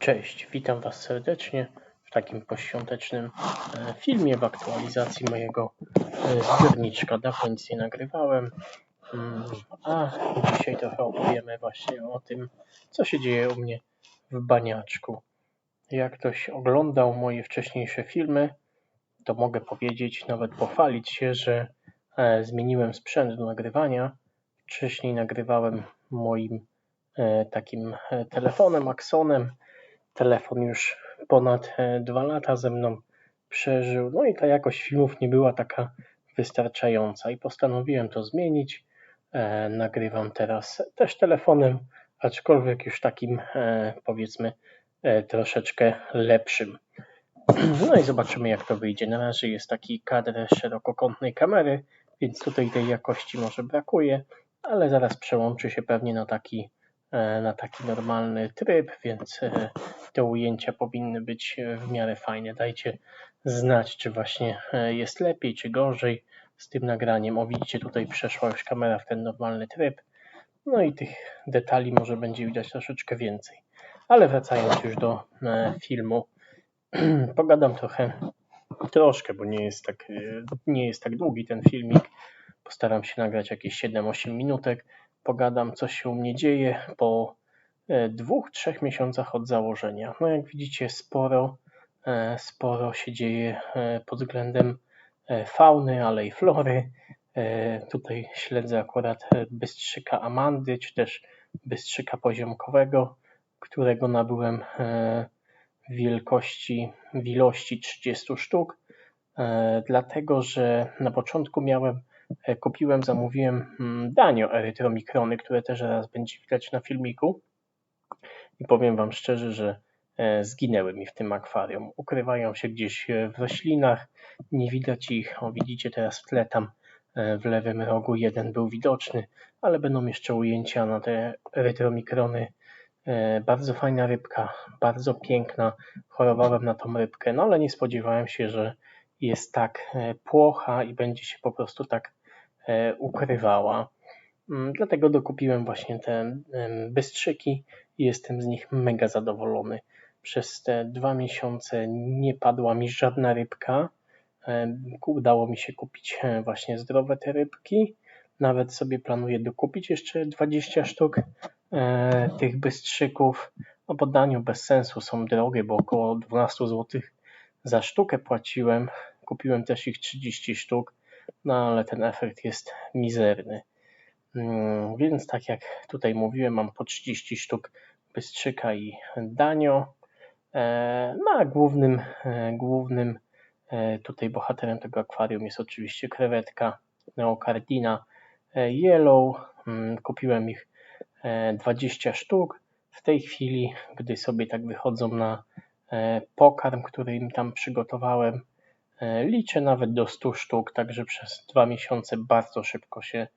Cześć, witam Was serdecznie w takim poświątecznym e, filmie, w aktualizacji mojego e, zbiorniczka. Dawno nic nie nagrywałem, Mm, a dzisiaj trochę opowiemy właśnie o tym, co się dzieje u mnie w baniaczku. Jak ktoś oglądał moje wcześniejsze filmy, to mogę powiedzieć, nawet pochwalić się, że e, zmieniłem sprzęt do nagrywania. Wcześniej nagrywałem moim takim telefonem Axonem. Telefon już ponad e, dwa lata ze mną przeżył, no i ta jakość filmów nie była taka wystarczająca i postanowiłem to zmienić. E, Nagrywam teraz też telefonem, aczkolwiek już takim e, powiedzmy e, troszeczkę lepszym. No i zobaczymy jak to wyjdzie. Na razie jest taki kadr szerokokątnej kamery, więc tutaj tej jakości może brakuje, ale zaraz przełączy się pewnie na taki, na taki normalny tryb, więc e, te ujęcia powinny być e, w miarę fajne. Dajcie znać, czy właśnie e, jest lepiej, czy gorzej z tym nagraniem. O widzicie, tutaj przeszła już kamera w ten normalny tryb. No i tych detali może będzie widać troszeczkę więcej. Ale wracając już do e, filmu, pogadam trochę, troszkę, bo nie jest tak, e, nie jest tak długi ten filmik. Postaram się nagrać jakieś 7-8 minutek. Pogadam, co się u mnie dzieje po e, dwóch, trzech miesiącach od założenia. No jak widzicie, sporo, e, sporo się dzieje e, pod względem fauny, ale i flory. Tutaj śledzę akurat bystrzyka Amandy, czy też bystrzyka poziomkowego, którego nabyłem w wielkości, w ilości 30 sztuk, dlatego że na początku miałem, kupiłem, zamówiłem mm, danio erytromikrony, które też zaraz będzie widać na filmiku i powiem Wam szczerze, że e, zginęły mi w tym akwarium. Ukrywają się gdzieś e, w roślinach, nie widać ich. O, widzicie teraz w tle tam e, w lewym rogu jeden był widoczny, ale będą jeszcze ujęcia na te erytromikrony. E, Bardzo fajna rybka, bardzo piękna. Chorowałem na tą rybkę, no ale nie spodziewałem się, że jest tak e, płocha i będzie się po prostu tak e, ukrywała. Mm, Dlatego dokupiłem właśnie te bystrzyki i jestem z nich mega zadowolony. Przez te dwa miesiące nie padła mi żadna rybka. Em, Udało mi się kupić e, właśnie zdrowe te rybki. Nawet sobie planuję dokupić jeszcze 20 sztuk e, tych bystrzyków. No po daniu bez sensu są drogie, bo około 12 zł za sztukę płaciłem. Kupiłem też ich 30 sztuk, no ale ten efekt jest mizerny. Mm, Więc tak jak tutaj mówiłem, mam po 30 sztuk bystrzyka i danio. E, No a głównym, e, głównym e, tutaj bohaterem tego akwarium jest oczywiście krewetka Neocardina Yellow. Mm, Kupiłem ich e, 20 sztuk. W tej chwili, gdy sobie tak wychodzą na pokarm, który im tam przygotowałem, liczę nawet do 100 sztuk, także przez dwa miesiące bardzo szybko się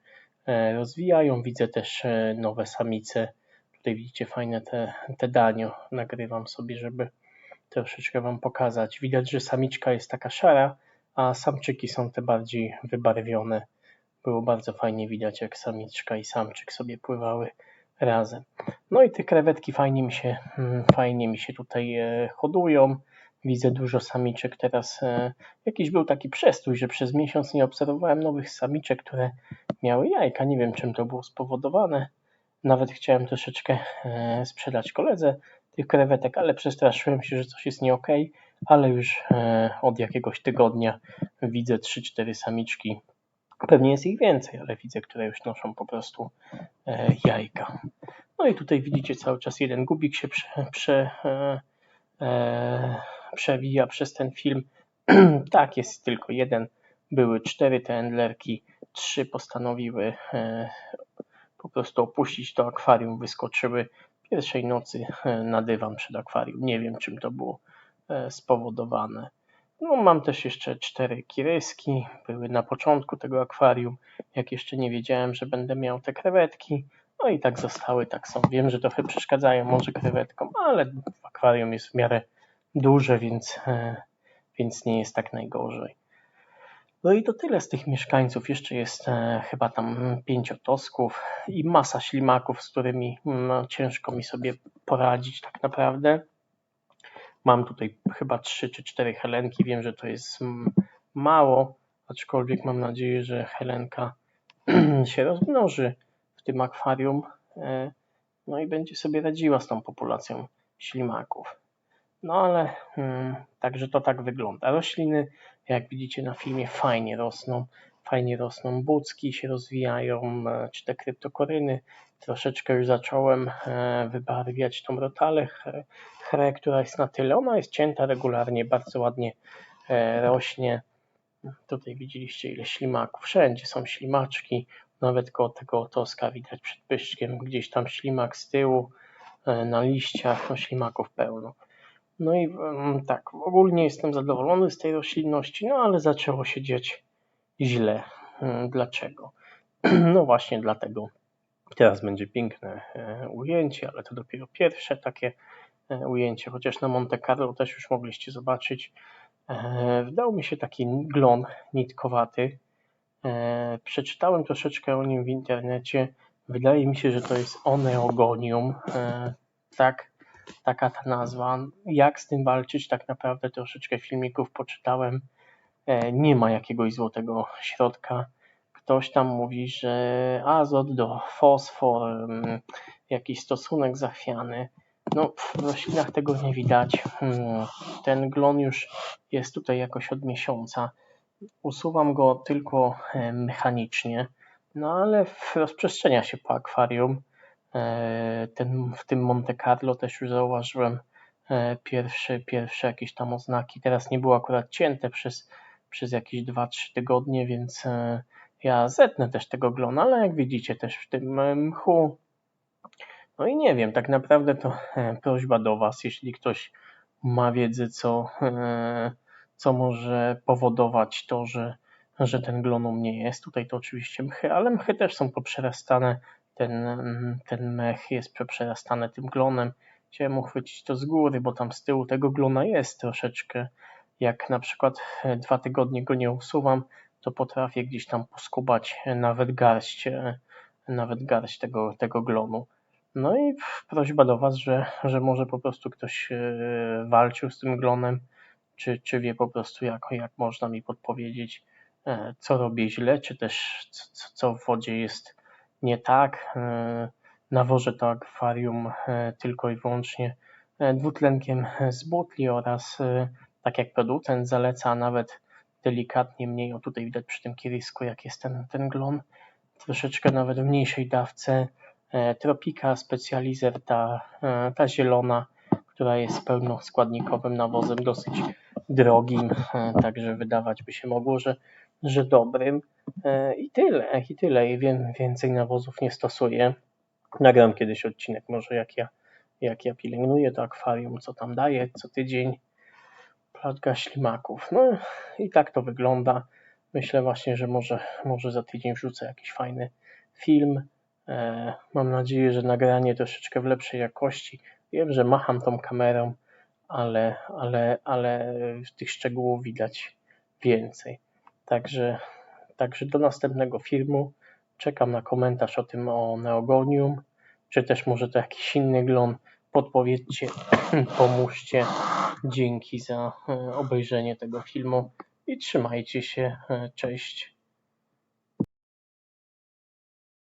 e, rozwijają. Widzę też e, nowe samice. Tutaj widzicie fajne te, te danio. Nagrywam sobie, żeby troszeczkę Wam pokazać. Widać, że samiczka jest taka szara, a samczyki są te bardziej wybarwione. Było bardzo fajnie widać, jak samiczka i samczyk sobie pływały razem. No i te krewetki fajnie mi się, mm, fajnie mi się tutaj e, hodują. Widzę dużo samiczek teraz. e, Jakiś był taki przestój, że przez miesiąc nie obserwowałem nowych samiczek, które miały jajka. Nie wiem, czym to było spowodowane. Nawet chciałem troszeczkę e, sprzedać koledze tych krewetek, ale przestraszyłem się, że coś jest nie okej. Ale już e, od jakiegoś tygodnia widzę 3-4 samiczki. Pewnie jest ich więcej, ale widzę, które już noszą po prostu jajka. No i tutaj widzicie cały czas jeden gubik się prze, prze, przewija przez ten film. tak, jest tylko jeden. Były cztery te endlerki, trzy postanowiły e, po prostu opuścić to akwarium, wyskoczyły pierwszej nocy e, na dywan przed akwarium. Nie wiem, czym to było e, spowodowane. No, mam też jeszcze cztery kiryski. Były na początku tego akwarium, jak jeszcze nie wiedziałem, że będę miał te krewetki. No i tak zostały, tak są. Wiem, że trochę przeszkadzają może krewetkom, ale akwarium jest w miarę duże, więc, e, więc nie jest tak najgorzej. No i to tyle z tych mieszkańców. Jeszcze jest e, chyba tam pięciotosków i masa ślimaków, z którymi no, ciężko mi sobie poradzić tak naprawdę. Mam tutaj chyba trzy czy cztery helenki. Wiem, że to jest mm, mało, aczkolwiek mam nadzieję, że helenka się rozmnoży w tym akwarium. e, No i będzie sobie radziła z tą populacją ślimaków. No ale mm, także to tak wygląda. Rośliny, jak widzicie na filmie, fajnie rosną. Fajnie rosną bucki, się rozwijają, e, czy te kryptokoryny. Troszeczkę już zacząłem e, wybarwiać tą rotalę, chrę, która jest na tyle. Ona jest cięta regularnie, bardzo ładnie e, rośnie. Tutaj widzieliście ile ślimaków. Wszędzie są ślimaczki. Nawet koło tego otoska widać przed pyszczkiem gdzieś tam ślimak z tyłu. Na liściach no ślimaków pełno. No i mm, tak, ogólnie jestem zadowolony z tej roślinności, no ale zaczęło się dziać źle. Mm, Dlaczego? No właśnie dlatego. Teraz będzie piękne e, ujęcie, ale to dopiero pierwsze takie e, ujęcie, chociaż na Monte Carlo też już mogliście zobaczyć. E, Wdał mi się taki glon nitkowaty. Przeczytałem troszeczkę o nim w internecie. Wydaje mi się, że to jest oneogonium. Tak, taka ta nazwa. Jak z tym walczyć? Tak naprawdę troszeczkę filmików poczytałem. E, Nie ma jakiegoś złotego środka. Ktoś tam mówi, że azot do fosfor, mm, jakiś stosunek zachwiany. No, w roślinach tego nie widać. Hmm, Ten glon już jest tutaj jakoś od miesiąca. Usuwam go tylko e, mechanicznie, no ale rozprzestrzenia się po akwarium. E, Ten, w tym Monte Carlo też już zauważyłem e, pierwsze, pierwsze jakieś tam oznaki. Teraz nie było akurat cięte przez, przez jakieś 2-3 tygodnie, więc e, ja zetnę też tego glona, ale jak widzicie też w tym mchu. No i nie wiem, tak naprawdę to prośba do Was, jeśli ktoś ma wiedzę, co, co może powodować to, że, że ten glon u mnie jest. Tutaj to oczywiście mchy, ale mchy też są poprzerastane. Ten, ten mech jest przeprzerastany tym glonem. Chciałem uchwycić to z góry, bo tam z tyłu tego glona jest troszeczkę. Jak na przykład e, dwa tygodnie go nie usuwam, to potrafię gdzieś tam poskubać e, nawet garść, e, nawet garść tego, tego glonu. No i prośba do Was, że, że może po prostu ktoś walczył z tym glonem, czy, czy wie po prostu jak, jak można mi podpowiedzieć, co robię źle, czy też co, co w wodzie jest nie tak. E, Nawożę to akwarium e, tylko i wyłącznie e, dwutlenkiem z butli oraz tak jak producent zaleca, nawet delikatnie mniej, o tutaj widać przy tym kierisku jak jest ten, ten glon, troszeczkę nawet w mniejszej dawce Tropika Specializer, ta, ta zielona, która jest pełnoskładnikowym nawozem, dosyć drogim, także wydawać by się mogło, że, że dobrym. E, I tyle, i tyle. I więcej nawozów nie stosuję. Nagram kiedyś odcinek, może jak ja, jak ja pielęgnuję to akwarium, co tam daję co tydzień. Plaga ślimaków. No i tak to wygląda. Myślę właśnie, że może, może za tydzień wrzucę jakiś fajny film. E, Mam nadzieję, że nagranie troszeczkę w lepszej jakości. Wiem, że macham tą kamerą, ale, ale, ale tych szczegółów widać więcej. Także, także do następnego filmu. Czekam na komentarz o tym o neogonium, czy też może to jakiś inny glon. Podpowiedzcie, pomóżcie. Dzięki za e, obejrzenie tego filmu i trzymajcie się. E, Cześć.